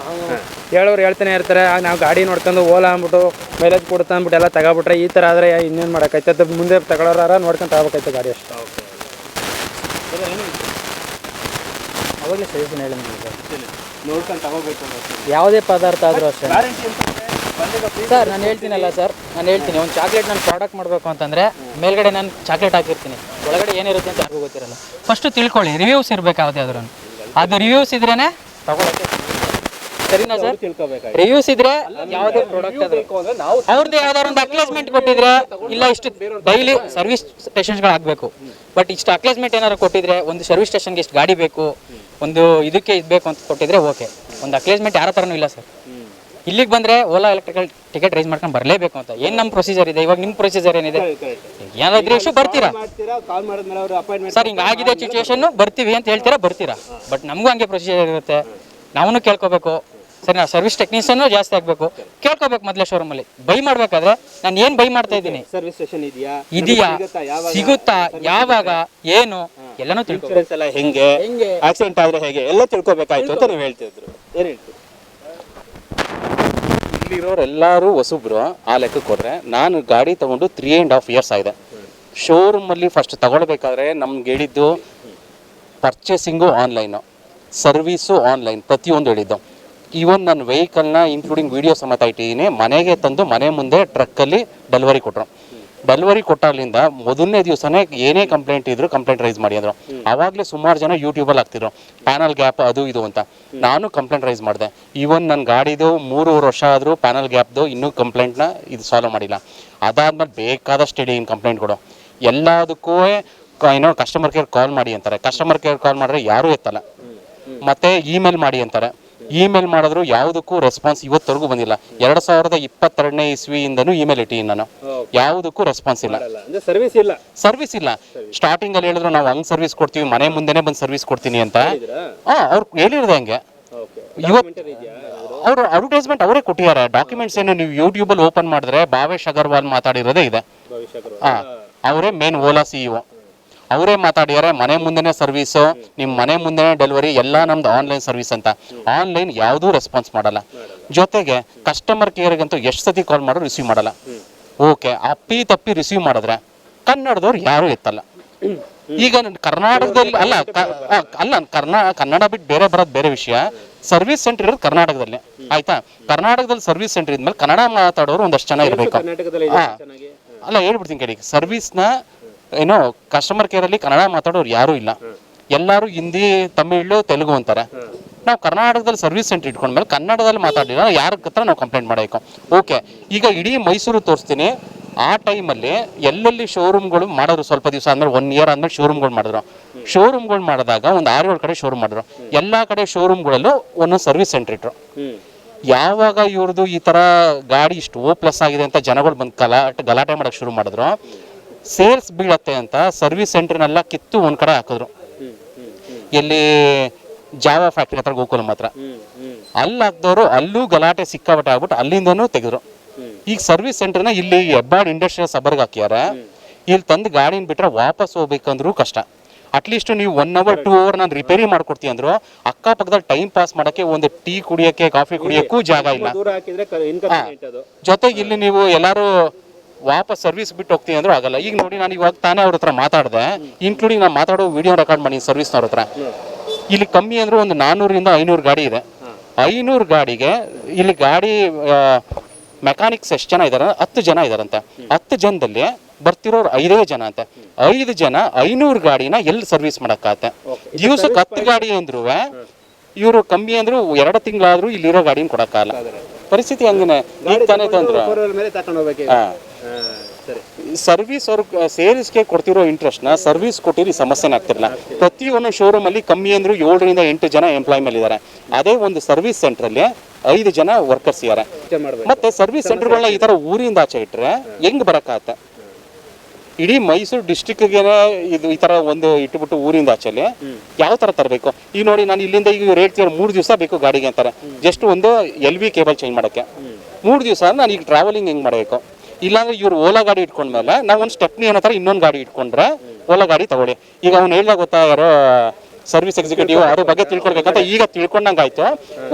ಹೇಳೋರು ಹೇಳ್ತಾನೆ ಇರ್ತಾರೆ ನಾವು ಗಾಡಿ ನೋಡ್ಕೊಂಡು ಓಲಾ ಅಂದ್ಬಿಟ್ಟು ಮೈಲೇಜ್ ಕೊಡ್ತಾ ಅಂದ್ಬಿಟ್ಟು ಎಲ್ಲ ತಗೊಬಿಟ್ರೆ ಈ ಥರ ಆದರೆ ಇನ್ನೇನು ಮಾಡೋಕ್ಕೈತೆ ಮುಂದೆ ತಗೊಳ್ಳೋರ ನೋಡ್ಕೊಂಡು ತಗೋಬೇಕೈತೆ ಗಾಡಿ ಅಷ್ಟು. ಅವಾಗಲೇ ಸಜೆಷನ್ ಹೇಳಿ ನೋಡ್ಕೊಂಡು ತಗೋಬೇಕು ಯಾವುದೇ ಪದಾರ್ಥ ಆದರೂ ಅಷ್ಟೇ. ಸರ್ ನಾನು ಹೇಳ್ತೀನಲ್ಲ ಸರ್ ನಾನು ಹೇಳ್ತೀನಿ ಒಂದು ಚಾಕ್ಲೇಟ್ ನಾನು ಪ್ರಾಡಕ್ಟ್ ಮಾಡಬೇಕು ಅಂತಂದರೆ ಮೇಲ್ಗಡೆ ನಾನು ಚಾಕ್ಲೇಟ್ ಹಾಕಿರ್ತೀನಿ. ಒಳಗಡೆ ಏನಿರುತ್ತೆ ಅಂತ ಯಾರಿಗೂ ಗೊತ್ತಿರಲ್ಲ. ಫಸ್ಟು ತಿಳ್ಕೊಳ್ಳಿ ರಿವ್ಯೂಸ್ ಇರಬೇಕು ಯಾವುದೇ ಆದ್ರೂ. ಅದು ರಿವ್ಯೂಸ್ ಇದ್ರೇ ತಗೊಳಕ್ಕೆ ಸರಿನಾ ಸರ್? ರಿವ್ಯೂಸ್ ಇದ್ರೆ ಯಾವುದೇ ಪ್ರಾಡಕ್ಟ್ ಆದ್ರೂ. ಅವ್ರದ್ದು ಯಾವ್ದಾದ್ರು ಒಂದು ಅಕ್ಲೇಸ್ಮೆಂಟ್ ಕೊಟ್ಟಿದ್ರೆ ಇಲ್ಲ ಇಷ್ಟು ಡೈಲಿ ಸರ್ವಿಸ್ ಸ್ಟೇಷನ್ಸ್ಗಳು ಆಗಬೇಕು ಬಟ್ ಇಷ್ಟು ಅಕ್ಲೇಸ್ಮೆಂಟ್ ಏನಾದ್ರು ಕೊಟ್ಟಿದ್ರೆ ಒಂದು ಸರ್ವಿಸ್ ಸ್ಟೇಷನ್ಗೆ ಇಷ್ಟು ಗಾಡಿ ಬೇಕು ಒಂದು ಇದಕ್ಕೆ ಇದು ಬೇಕು ಅಂತ ಕೊಟ್ಟಿದ್ರೆ ಓಕೆ ಒಂದು ಅಕ್ಲೇಸ್ಮೆಂಟ್ ಯಾರ ಥರನೂ ಇಲ್ಲ ಸರ್. ಇಲ್ಲಿಗೆ ಬಂದರೆ ಓಲಾ ಎಲೆಕ್ಟ್ರಿಕಲ್ ಟಿಕೆಟ್ ರೈಸ್ ಮಾಡ್ಕೊಂಡು ಬರಲೇಬೇಕು ಅಂತ. ಏನು ನಮ್ಮ ಪ್ರೊಸೀಜರ್ ಇದೆ? ಇವಾಗ ನಿಮ್ಮ ಪ್ರೊಸೀಜರ್ ಏನಿದೆ? ಏನಾದ್ರೂ ಇಶ್ಯೂ ಬರ್ತೀರಾ? ಸರ್ ಹಿಂಗೆ ಆಗಿದೆ ಸಿಚುವೇಶನ್ ಬರ್ತೀವಿ ಅಂತ ಹೇಳ್ತೀರಾ? ಬರ್ತೀರಾ. ಬಟ್ ನಮಗೂ ಹಂಗೆ ಪ್ರೊಸೀಜರ್ ಇರುತ್ತೆ. ನಾವು ಕೇಳ್ಕೋಬೇಕು. ಸರಿ ನಾವು ಸರ್ವಿಸ್ ಟೆಕ್ನಿಷಿಯನ್ ಜಾಸ್ತಿ ಆಗಬೇಕು. ಕೇಳ್ಕೋಬೇಕು ಮೊದಲೇ ಶೋರೂಮಲ್ಲಿ ಬೈ ಮಾಡಬೇಕಾದ್ರೆ ನಾನು ಏನು ಬೈ ಮಾಡ್ತಾ ಇದ್ದೀನಿ? ಸರ್ವಿಸ್ ಸ್ಟೇಷನ್ ಇದೆಯಾ? ಇದೆಯಾ? ಸಿಗುತ್ತಾ? ಯಾವಾಗ? ಸಿಗುತ್ತಾ? ಯಾವಾಗ? ಏನು? ಎಲ್ಲನೂ ತಿಳ್ಕೊ ಹೆಂಗೆ? ಆಕ್ಸಿಡೆಂಟ್ ಆದ್ರೆ ಹೇಗೆ? ಎಲ್ಲ ತಿಳ್ಕೊಬೇಕಾಯ್ತು ಅಂತ ನೀವು ಹೇಳ್ತಿದ್ರು. ಏನು ಹೇಳ್ತೀವಿ ಇಲ್ಲಿರೋರೆಲ್ಲರೂ ಹೊಸಬ್ರು ಆ ಲೆಕ್ಕಕ್ಕೆ ಹೋದ್ರೆ ನಾನು ಗಾಡಿ ತಗೊಂಡು ತ್ರೀ ಆ್ಯಂಡ್ ಹಾಫ್ ಇಯರ್ಸ್ ಆಗಿದೆ. ಶೋರೂಮಲ್ಲಿ ಫಸ್ಟ್ ತಗೊಳ್ಬೇಕಾದ್ರೆ ನಮ್ಗೆ ಹೇಳಿದ್ದು ಪರ್ಚೇಸಿಂಗು ಆನ್ಲೈನು ಸರ್ವೀಸು ಆನ್ಲೈನ್ ಪ್ರತಿಯೊಂದು ಹೇಳಿದ್ದು. ಈವನ್ ನನ್ನ ವೆಹಿಕಲ್ನ ಇನ್ಕ್ಲೂಡಿಂಗ್ ವಿಡಿಯೋ ಸಮೇತ ಇಟ್ಟಿದ್ದೀನಿ, ಮನೆಗೆ ತಂದು ಮನೆ ಮುಂದೆ ಟ್ರಕ್ಕಲ್ಲಿ ಡೆಲಿವರಿ ಕೊಟ್ಟರು ಡೆಲಿವರಿ ಕೊಟ್ಟಾಗ್ಲಿಂದ ಮೊದಲನೇ ದಿವಸನೇ ಏನೇ ಕಂಪ್ಲೇಂಟ್ ಇದ್ರು ಕಂಪ್ಲೇಂಟ್ ರೈಸ್ ಮಾಡಿ ಅಂದ್ರು. ಅವಾಗಲೇ ಸುಮಾರು ಜನ ಯೂಟ್ಯೂಬಲ್ಲಿ ಹಾಕ್ತಿದ್ರು. ಪ್ಯಾನಲ್ ಗ್ಯಾಪ್ ಅದು ಇದು ಅಂತ. ನಾನು ಕಂಪ್ಲೇಂಟ್ ರೈಸ್ ಮಾಡಿದೆ. ಈವನ್ ನನ್ನ ಗಾಡಿದು ಮೂರುವರೆ ವರ್ಷ ಆದರೂ ಪ್ಯಾನಲ್ ಗ್ಯಾಪ್ದು ಇನ್ನೂ ಕಂಪ್ಲೇಂಟ್ನ ಇದು ಸಾಲ್ವ್ ಮಾಡಿಲ್ಲ. ಅದಾದ್ಮೇಲೆ ಬೇಕಾದಷ್ಟು ಹೇಳಿ ಕಂಪ್ಲೇಂಟ್ ಕಂಪ್ಲೇಂಟ್ಗಳು ಎಲ್ಲದಕ್ಕೂ ಏನೋ ಕಸ್ಟಮರ್ ಕೇರ್ ಕಾಲ್ ಮಾಡಿ ಅಂತಾರೆ. ಕಸ್ಟಮರ್ ಕೇರ್ ಕಾಲ್ ಮಾಡಿದ್ರೆ ಯಾರೂ ಎತ್ತಲ್ಲ. ಮತ್ತೆ ಇಮೇಲ್ ಮಾಡಿ ಅಂತಾರೆ. ಇಮೇಲ್ ಮಾಡಿದ್ರು ಯಾವುದಕ್ಕೂ ರೆಸ್ಪಾನ್ಸ್ ಇವತ್ತವರೆಗೂ ಬಂದಿಲ್ಲ. ಎರಡ್ ಸಾವಿರದ ಇಪ್ಪತ್ತೆರಡನೇ ಇಸ್ವಿಯಿಂದನೂ ಇಮೇಲ್ ಇಟ್ಟಿದ್ದೀನಿ ನಾನು. ಯಾವುದಕ್ಕೂ ರೆಸ್ಪಾನ್ಸ್ ಇಲ್ಲ. ಸರ್ವಿಸ್ ಇಲ್ಲ. ಸರ್ವಿಸ್ ಇಲ್ಲ. ಸ್ಟಾರ್ಟಿಂಗ್ ಅಲ್ಲಿ ಹೇಳಿದ್ರು ನಾವು ಹಂಗ್ ಸರ್ವಿಸ್ ಕೊಡ್ತೀವಿ ಮನೆ ಮುಂದೆನೆ ಬಂದು ಸರ್ವಿಸ್ ಕೊಡ್ತೀನಿ ಅಂತ. ಹಾ ಅವ್ರು ಹೇಳಿರೋದು ಹಂಗೆ. ಇವತ್ತು ಅವರು ಅಡ್ವರ್ಟೈಸ್ಮೆಂಟ್ ಅವರೇ ಕೊಟ್ಟಿದ್ದಾರೆ. ಡಾಕ್ಯುಮೆಂಟ್ಸ್ ಏನು ನೀವು ಯೂಟ್ಯೂಬಲ್ಲಿ ಓಪನ್ ಮಾಡಿದ್ರೆ ಭಾವೇಶ್ ಅಗರ್ವಾಲ್ ಮಾತಾಡಿರೋದೇ ಇದೆ. ಹಾ ಅವರೇ ಮೇನ್ ಓಲಾ ಸಿಇಒ ಅವರೇ ಮಾತಾಡಿದ್ದಾರೆ ಮನೆ ಮುಂದೆನೇ ಸರ್ವಿಸು ನಿಮ್ಮ ಮನೆ ಮುಂದೆನೇ ಡೆಲಿವರಿ ಎಲ್ಲ ನಮ್ದು ಆನ್ಲೈನ್ ಸರ್ವಿಸ್ ಅಂತ. ಆನ್ಲೈನ್ ಯಾವುದೂ ರೆಸ್ಪಾನ್ಸ್ ಮಾಡಲ್ಲ. ಜೊತೆಗೆ ಕಸ್ಟಮರ್ ಕೇರ್ಗಂತೂ ಎಷ್ಟು ಸತಿ ಕಾಲ್ ಮಾಡೋ ರಿಸೀವ್ ಮಾಡಲ್ಲ. ಓಕೆ ಅಪ್ಪಿ ತಪ್ಪಿ ರಿಸೀವ್ ಮಾಡಿದ್ರೆ ಕನ್ನಡದವ್ರು ಯಾರೂ ಎತ್ತಲ್ಲ. ಈಗ ಕರ್ನಾಟಕದಲ್ಲಿ ಅಲ್ಲ ಅಲ್ಲ ಕರ್ನಾ ಕನ್ನಡ ಬಿಟ್ಟು ಬೇರೆ ಬರೋದು ಬೇರೆ ವಿಷಯ. ಸರ್ವಿಸ್ ಸೆಂಟರ್ ಇರೋದು ಕರ್ನಾಟಕದಲ್ಲಿ. ಆಯ್ತಾ? ಕರ್ನಾಟಕದಲ್ಲಿ ಸರ್ವಿಸ್ ಸೆಂಟರ್ ಇದ್ಮೇಲೆ ಕನ್ನಡ ಮಾತಾಡೋರು ಒಂದಷ್ಟು ಜನ ಇರಬೇಕು. ಅಲ್ಲ ಹೇಳ್ಬಿಡ್ತೀನಿ ಕೇಳಿ. ಸರ್ವಿಸ್ನ ಏನೋ ಕಸ್ಟಮರ್ ಕೇರಲ್ಲಿ ಕನ್ನಡ ಮಾತಾಡೋರು ಯಾರೂ ಇಲ್ಲ. ಎಲ್ಲರೂ ಹಿಂದಿ, ತಮಿಳು, ತೆಲುಗು ಅಂತಾರೆ. ನಾವು ಕರ್ನಾಟಕದಲ್ಲಿ ಸರ್ವಿಸ್ ಸೆಂಟರ್ ಇಟ್ಕೊಂಡ್ಮೇಲೆ ಕನ್ನಡದಲ್ಲಿ ಮಾತಾಡಿಲ್ಲ ಯಾರ ಹತ್ರ ನಾವು ಕಂಪ್ಲೇಂಟ್ ಮಾಡಬೇಕು? ಓಕೆ ಈಗ ಇಡೀ ಮೈಸೂರು ತೋರಿಸ್ತೀನಿ. ಆ ಟೈಮಲ್ಲಿ ಎಲ್ಲೆಲ್ಲಿ ಶೋರೂಮ್ಗಳು ಮಾಡಿದ್ರು ಸ್ವಲ್ಪ ದಿವಸ ಆದ್ಮೇಲೆ ಒನ್ ಇಯರ್ ಆದ್ಮೇಲೆ ಶೋರೂಮ್ಗಳು ಮಾಡಿದ್ರು. ಶೋರೂಮ್ಗಳು ಮಾಡಿದಾಗ ಒಂದು ಆರು ಏಳು ಕಡೆ ಶೋರೂಮ್ ಮಾಡಿದ್ರು. ಎಲ್ಲ ಕಡೆ ಶೋರೂಮ್ಗಳಲ್ಲೂ ಒಂದೊಂದು ಸರ್ವಿಸ್ ಸೆಂಟರ್ ಇಟ್ರು. ಯಾವಾಗ ಇವ್ರದ್ದು ಈ ತರ ಗಾಡಿ ಇಷ್ಟು ಓ ಪ್ಲಸ್ ಆಗಿದೆ ಅಂತ ಜನಗಳು ಬಂದು ಗಲಾಟೆ ಗಲಾಟೆ ಮಾಡಕ್ ಶುರು ಮಾಡಿದ್ರು. ಸೇಲ್ಸ್ ಬೀಳತ್ತೆ ಅಂತ ಸರ್ವಿಸ್ ಸೆಂಟರ್ನೆಲ್ಲ ಕಿತ್ತು ಒಂದು ಕಡೆ ಹಾಕಿದ್ರು. ಎಲ್ಲಿ ಜಾವ ಫ್ಯಾಕ್ಟ್ರಿ ಹತ್ರ ಗೋಕುಲ್ ಮಾತ್ರ ಅಲ್ಲಿ ಹಾಕ್ದವರು ಅಲ್ಲೂ ಗಲಾಟೆ ಸಿಕ್ಕಾಬಟ್ಟೆ ಆಗ್ಬಿಟ್ಟು ಅಲ್ಲಿಂದನೂ ತೆಗೆದ್ರು. ಈಗ ಸರ್ವಿಸ್ ಸೆಂಟರ್ನ ಇಲ್ಲಿ ಹೆಬ್ಬಾಡ್ ಇಂಡಸ್ಟ್ರಿಯಲ್ ಸಬರ್ಗ್ ಹಾಕ್ಯಾರ. ಇಲ್ಲಿ ತಂದು ಗಾಡಿನ ಬಿಟ್ರೆ ವಾಪಸ್ ಹೋಗ್ಬೇಕಂದ್ರೂ ಕಷ್ಟ. ಅಟ್ಲೀಸ್ಟ್ ನೀವು ಒನ್ ಅವರ್ ಟೂ ಅವರ್ ನಾನು ರಿಪೇರಿ ಮಾಡ್ಕೊಡ್ತೀನಿ ಅಂದ್ರು ಅಕ್ಕಪಕ್ಕದಲ್ಲಿ ಟೈಮ್ ಪಾಸ್ ಮಾಡಕ್ಕೆ ಒಂದು ಟೀ ಕುಡಿಯಕ್ಕೆ ಕಾಫಿ ಕುಡಿಯೋಕ್ಕೂ ಜಾಗ ಇಲ್ಲ. ಜೊತೆಗೆ ಇಲ್ಲಿ ನೀವು ಎಲ್ಲಾರು ವಾಪಸ್ ಸರ್ವಿಸ್ ಬಿಟ್ಟು ಹೋಗ್ತೀನಿ ಅಂದ್ರೆ ಆಗಲ್ಲ. ಈಗ ನೋಡಿ ನಾನು ಇವಾಗ ತಾನೇ ಅವ್ರ ಹತ್ರ ಮಾತಾಡಿದೆ. ಇನ್ಕ್ಲೂಡಿಂಗ್ ನಾನು ಮಾತಾಡೋ ವಿಡಿಯೋ ರೆಕಾರ್ಡ್ ಮಾಡಿ ಸರ್ವಿಸ್ನವ್ರ ಹತ್ರ. ಇಲ್ಲಿ ಕಮ್ಮಿ ಅಂದ್ರೆ ಒಂದು ನಾನ್ನೂರಿಂದ ಐನೂರು ಗಾಡಿ ಇದೆ. ಐನೂರು ಗಾಡಿಗೆ ಇಲ್ಲಿ ಗಾಡಿ ಮೆಕ್ಯಾನಿಕ್ಸ್ ಎಷ್ಟು ಜನ ಇದಾರೆ? ಹತ್ತು ಜನ ಇದಾರಂತೆ. ಹತ್ತು ಜನದಲ್ಲಿ ಬರ್ತಿರೋರು ಐದೇ ಜನ ಅಂತ. ಐದು ಜನ ಐನೂರು ಗಾಡಿನ ಎಲ್ಲಿ ಸರ್ವಿಸ್ ಮಾಡಕ್ಕಾಗತ್ತೆ? ದಿವಸಕ್ಕೆ ಹತ್ತು ಗಾಡಿ ಅಂದ್ರೂ ಇವರು ಕಮ್ಮಿ ಅಂದ್ರು ಎರಡು ತಿಂಗಳಾದ್ರೂ ಇಲ್ಲಿರೋ ಗಾಡಿನ ಕೊಡಕ್ಕಾಗಲ್ಲ. ಪರಿಸ್ಥಿತಿ ಹಂಗೇನೆ. ಈಗ ತಾನೇ ತಂದ್ರು. ಸರ್ವಿಸ್ ಅವ್ರ ಸೇಲ್ಸ್ಗೆ ಕೊಡ್ತಿರೋ ಇಂಟ್ರೆಸ್ಟ್ನ ಸರ್ವಿಸ್ ಕೊಟ್ಟಿರಿ ಸಮಸ್ಯೆನ ಆಗ್ತಿರಲ್ಲ. ಪ್ರತಿಯೊಂದು ಶೋರೂಮಲ್ಲಿ ಕಮ್ಮಿ ಅಂದರೂ ಏಳರಿಂದ ಎಂಟು ಜನ ಎಂಪ್ಲಾಯ್ ಮೇಲೆ ಇದ್ದಾರೆ ಅದೇ ಒಂದು ಸರ್ವಿಸ್ ಸೆಂಟ್ರಲ್ಲಿ ಐದು ಜನ ವರ್ಕರ್ಸ್ ಇದ್ದಾರೆ ಮತ್ತೆ ಸರ್ವಿಸ್ ಸೆಂಟರ್ಗಳನ್ನ ಈ ತರ ಊರಿಂದ ಆಚೆ ಇಟ್ಟರೆ ಹೆಂಗ್ ಬರಕಾತ ಇಡೀ ಮೈಸೂರು ಡಿಸ್ಟಿಕ್ಗೆ ಇದು ಈ ತರ ಒಂದು ಇಟ್ಬಿಟ್ಟು ಊರಿಂದ ಆಚೆಲಿ ಯಾವ ತರ ತರಬೇಕು? ಈಗ ನೋಡಿ ನಾನು ಇಲ್ಲಿಂದ ಈಗ ರೇಟ್ ಮೂರು ದಿವಸ ಬೇಕು ಗಾಡಿಗೆ ಅಂತಾರೆ. ಜಸ್ಟ್ ಒಂದು ಎಲ್ ವಿ ಕೇಬಲ್ ಚೇಂಜ್ ಮಾಡಕ್ಕೆ. ಮೂರು ದಿವಸ ನಾನು ಈಗ ಟ್ರಾವೆಲಿಂಗ್ ಹೆಂಗೆ ಮಾಡಬೇಕು? ಇಲ್ಲಾಂದ್ರೆ ಇವ್ರು ಓಲಾ ಗಾಡಿ ಇಟ್ಕೊಂಡ್ಮೇಲೆ ನಾವು ಒಂದು ಸ್ಟೆಪ್ನಿ ಅನ್ನೋ ಥರ ಇನ್ನೊಂದು ಗಾಡಿ ಇಟ್ಕೊಂಡ್ರೆ ಓಲಾ ಗಾಡಿ ತಗೊಳ್ಳಿ. ಈಗ ಅವ್ನು ಹೇಳ್ದಾಗ ಗೊತ್ತಾ ಯಾರೋ ಸರ್ವಿಸ್ ಎಕ್ಸಿಕ್ಯೂಟಿವ್ ಅದ್ರ ಬಗ್ಗೆ ತಿಳ್ಕೊಳ್ಬೇಕಂತ ಈಗ ತಿಳ್ಕೊಂಡಂಗಾಯ್ತು.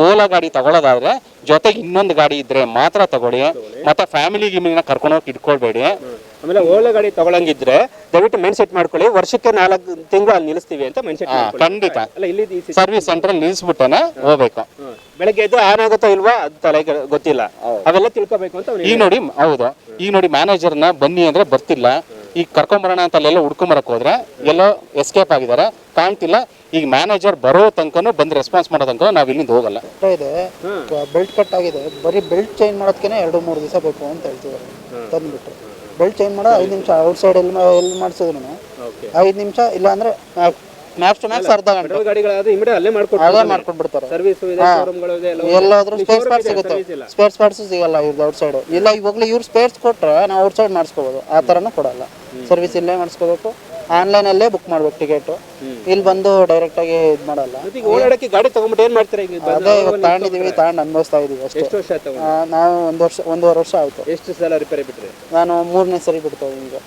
ಓಲಾ ಗಾಡಿ ತಗೊಳ್ಳೋದಾದ್ರೆ ಜೊತೆಗೆ ಇನ್ನೊಂದು ಗಾಡಿ ಇದ್ರೆ ಮಾತ್ರ ತಗೊಳ್ಳಿ. ಮತ್ತೆ ಫ್ಯಾಮಿಲಿ ಗಿಮಿನ ಕರ್ಕೊಂಡು ಹೋಗಿ ಇಟ್ಕೊಳ್ಬೇಡಿ. ಆಮೇಲೆ ಓಲಾ ಗಾಡಿ ತಗೊಳಂಗಿದ್ರೆ ದಯವಿಟ್ಟು ಮೈಂಡ್ ಸೆಟ್ ಮಾಡ್ಕೊಳ್ಳಿ. ವರ್ಷಕ್ಕೆ ನಾಲ್ಕು ತಿಂಗಳು ಅಲ್ಲಿ ನಿಲ್ಲಿಸ್ತೀವಿ ಅಂತ ಮೈಂಡ್ ಸೆಟ್ ಖಂಡಿತ. ಅಲ್ಲ ಇಲ್ಲಿ ಸರ್ವಿಸ್ ಸೆಂಟರ್ ನಿಲ್ಲಿಸ್ಬಿಟ್ಟನೆ ಹೋಗ್ಬೇಕು. ಬೆಳಗ್ಗೆ ಎದ್ದು ಆನ್ ಆಗುತ್ತೋ ಇಲ್ವಾ ಅದು ತಲೆಗೆ ಗೊತ್ತಿಲ್ಲ. ಅವೆಲ್ಲ ತಿಳ್ಕೊಬೇಕು ಅಂತ ಈ ಈಗ ನೋಡಿ ಹೌದು. ಈಗ ನೋಡಿ ಮ್ಯಾನೇಜರ್ನ ಬನ್ನಿ ಅಂದ್ರೆ ಬರ್ತಿಲ್ಲ. ಈಗ ಕರ್ಕೊಂಬರೋಣ ಅಂತ ಅಲ್ಲೆಲ್ಲ ಹುಡ್ಕೊಂಬರಕ್ ಹೋದ್ರೆ ಎಲ್ಲೋ ಎಸ್ಕೇಪ್ ಆಗಿದ್ದಾರೆ ಕಾಣ್ತಿಲ್ಲ. ಈಗ ಮ್ಯಾನೇಜರ್ ಬರೋ ತನಕನೂ ಬಂದು ರೆಸ್ಪಾನ್ಸ್ ಮಾಡೋ ತನಕ ನಾವು ಇಲ್ಲಿಂದ ಹೋಗಲ್ಲ. ಇದೆ. ಬೆಲ್ಟ್ ಕಟ್ ಆಗಿದೆ. ಬರೀ ಬೆಲ್ಟ್ ಚೇಂಜ್ ಮಾಡೋದಕ್ಕೆ ಎರಡು ಮೂರು ದಿವಸ ಬೇಕು ಅಂತ ಹೇಳ್ತಿದ್ದಾರೆ ತಂದ್ಬಿಟ್ಟು ಬೆಲ್ಟ್ ಚೇಂಜ್ ಮಾಡೋ ಐದು ನಿಮಿಷ ಔಟ್ಸೈಡ್ ಎಲ್ಲಿ ಎಲ್ಲಿ ಮಾಡಿಸಿದ್ರು ಐದು ನಿಮಿಷ ಇಲ್ಲ ಅಂದ್ರೆ ಮ್ಯಾಕ್ಸ್ ಟು ಮ್ಯಾಕ್ಸ್ ಅರ್ಧ ಗಂಟೆ. ಪೆಟ್ರೋಲ್ ಗಾಡಿಗಳಾದ್ರೆ ಇಮಿಡಿಯೇಟ್ ಅಲ್ಲೇ ಅದೇ ಮಾಡ್ಕೊಡ್ತಾರೆ ಮಾಡ್ಕೊಂಡ್ಬಿಡ್ತಾರೆ. ಸರ್ವಿಸ್ ಇದೆ ಶೋರೂಮ್ಗಳು ಇದೆ ಎಲ್ಲ ಎಲ್ಲಾದ್ರೂ ಸ್ಪೇರ್ ಪಾರ್ಟ್ಸ್ ಸಿಗುತ್ತೆ. ಸ್ಪೇರ್ ಪಾರ್ಟ್ಸ್ ಸಿಗಲ್ಲ ಇವ್ರದ್ದು ಔಟ್ ಸೈಡ್ ಇಲ್ಲ ಇವಾಗಲೇ ಇವ್ರು ಸ್ಪೇರ್ಸ್ ಕೊಟ್ರೆ ನಾವು ಔಟ್ ಸೈಡ್ ಮಾಡಿಸ್ಕೋಬೋದು. ಆ ಥರನೂ ಕೊಡಲ್ಲ. ಸರ್ವಿಸ್ ಇಲ್ಲೇ ಮಾಡಿಸ್ಕೋಬೇಕು. ಆನ್ಲೈನಲ್ಲೇ ಬುಕ್ ಮಾಡ್ಬೇಕು ಟಿಕೆಟ್ ಇಲ್ಲಿ ಬಂದು ಡೈರೆಕ್ಟಾಗಿ ಇದು ಮಾಡಲ್ಲ. ಓಡಾಡಕ್ಕೆ ಗಾಡಿ ತಗೊಂಡ್ಬಿಟ್ಟು ಏನ್ ಮಾಡ್ತೀರಾ ಈಗ ಅದೇ ಇವಾಗ ತಗೊಂಡಿದೀವಿ ತಗೊಂಡು ಅನುಭವಿಸ್ತಾ ಇದೀವಿ ಅಷ್ಟು. ಎಷ್ಟು ವರ್ಷ ನಾವು ಒಂದು ವರ್ಷ ಒಂದೂವರೆ ವರ್ಷ ಆಯ್ತು. ಎಷ್ಟು ಸಲ ರಿಪೇರಿ ಬಿಟ್ರಿ? ನಾನು ಮೂರನೇ ಸರಿ ಬಿಡ್ತೇವೆ ಈಗ.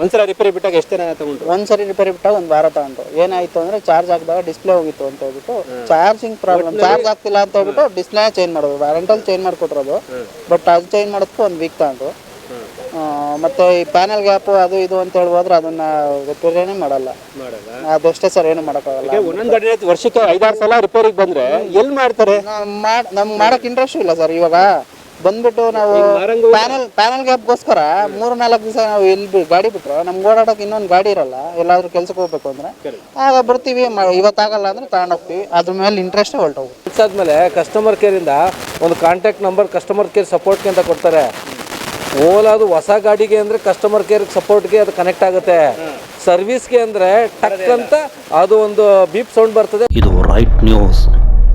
ಒಂದ್ಸಲ ರಿಪೇರಿ ಬಿಟ್ಟಾಗ ಎಷ್ಟು ದಿನ ತಗೊಂಡು ಒಂದ್ಸರಿ ರಿಪೇರಿ ಬಿಟ್ಟಾಗ ಒಂದು ವಾರ ತಗೊಂಡು ಏನಾಯ್ತು ಅಂದ್ರೆ ಚಾರ್ಜ್ ಹಾಕಿದಾಗ ಡಿಸ್ಪ್ಲೇ ಹೋಗಿತ್ತು ಅಂತ ಹೇಳ್ಬಿಟ್ಟು ಚಾರ್ಜಿಂಗ್ ಪ್ರಾಬ್ಲಮ್ ಚಾರ್ಜ್ ಆಗ್ತಿಲ್ಲ ಅಂತ ಹೇಳ್ಬಿಟ್ಟು ಡಿಸ್ಪ್ಲೇ ಚೇಂಜ್ ಮಾಡೋದು ವ್ಯಾರಂಟಲ್ ಚೇಂಜ್ ಮಾಡಿಕೊಟ್ರದು ಬಟ್ ಅದು ಚೇಂಜ್ ಮಾಡೋದಕ್ಕೂ ಒಂದು ವೀಕ್ ತಗೊಂಡು ಮತ್ತೆ ಈ ಪ್ಯಾನಲ್ ಗ್ಯಾಪ್ ಅದು ಇದು ಅಂತ ಹೇಳ್ಬೋದ್ರೆ ಅದನ್ನ ರಿಪೇರಿನೇ ಮಾಡಲ್ಲ. ಅದಷ್ಟೇ ಸರ್ ಏನು ಮಾಡೋಕ್ಕಾಗಲ್ಲ. ಒಂದೊಂದು ವರ್ಷಕ್ಕೆ ಐದಾರು ಸಲ ರಿಪೇರಿಗೆ ಬಂದ್ರೆ ಎಲ್ಲಿ ಮಾಡ್ತಾರೆ? ಮಾಡ್ ನಮ್ಗೆ ಮಾಡೋಕೆ ಇಂಟ್ರೆಸ್ಟ್ ಇಲ್ಲ ಸರ್ ಇವಾಗ. ಬಂದ್ಬಿಟ್ಟು ನಾವು ಪ್ಯಾನಲ್ ಪ್ಯಾನಲ್ ಗ್ಯಾಪ್ಗೋಸ್ಕರ ಮೂರು ನಾಲ್ಕು ದಿವಸ ನಾವು ಇಲ್ಲಿ ಬಿ- ಗಾಡಿ ಬಿಟ್ರೆ ನಮ್ಗೆ ಓಡಾಡೋಕೆ ಇನ್ನೊಂದು ಗಾಡಿ ಇರಲ್ಲ ಎಲ್ಲಾದ್ರೂ ಕೆಲ್ಸಕ್ಕೆ ಹೋಗ್ಬೇಕು ಅಂದ್ರೆ ಆಗ ಬರ್ತೀವಿ ಮ- ಇವತ್ತಾಗಲ್ಲ ಅಂದ್ರೆ ತಗೊಂಡೋಗ್ತೀವಿ ಅದ್ರ ಮೇಲೆ ಇಂಟ್ರೆಸ್ಟೇ ಹೊರಟೋಗುತ್ತೆ. ಆದಮೇಲೆ ಕಸ್ಟಮರ್ ಕೇರಿಂದ ಒಂದು ಕಾಂಟ್ಯಾಕ್ಟ್ ನಂಬರ್ ಕಸ್ಟಮರ್ ಕೇರ್ ಸಪೋರ್ಟ್ಗೆ ಅಂತ ಕೊಡ್ತಾರೆ. ಓಲಾದು ಹೊಸ ಗಾಡಿಗೆ ಅಂದರೆ ಕಸ್ಟಮರ್ ಕೇರ್ ಸಪೋರ್ಟ್ಗೆ ಅದು ಕನೆಕ್ಟ್ ಆಗುತ್ತೆ. ಸರ್ವಿಸ್ಗೆ ಅಂದರೆ ಟಕ್ ಅಂತ ಅದು ಒಂದು ಬೀಪ್ ಸೌಂಡ್ ಬರ್ತದೆ. ಇದು ರೈಟ್ ನ್ಯೂಸ್